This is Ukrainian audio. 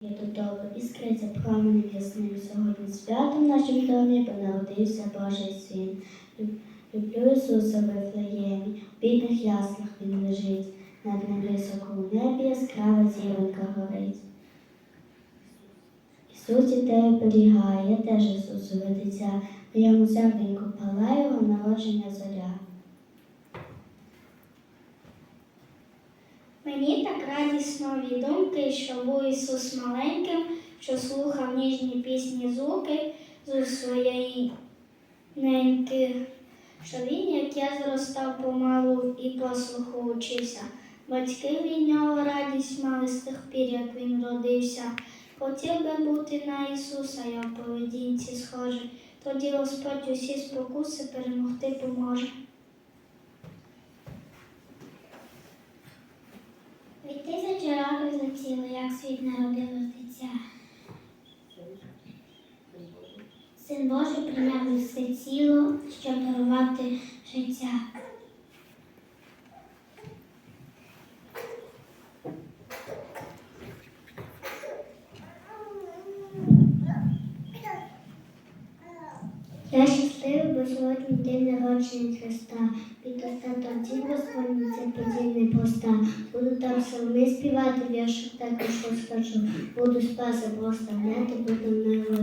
Я додому іскриться пламенем ясним сьогодні святом в нашім домі, бо народився Божий син. Люблю Ісуса в Вифлеємі, в бідних яслах він лежить, над ним високо у небі яскрава зіронька горить. Ісус і тебе оберігає, я теж Ісусове дитя, моєму серденьку палає його народження зоря. Мені так радісно від думки, що був Ісус маленьким, що слухав ніжні пісні звуки з своєї неньки, що він, як я зростав помалу і послуху учився. Батьки від нього радість мали з тих пір, як він родився. Хотів би бути на Ісуса, я в поведінці схожий, тоді Господь усі спокуси перемогти поможе. Син Божий прийняв все тіло, щоб дарувати життя. Я щасливий, бо сьогодні день народження Христа. Під остаток Господній це подільний поста. Буду там псалми співати, я віршик також розкажу. Буду спаси прославляти, буду люблю.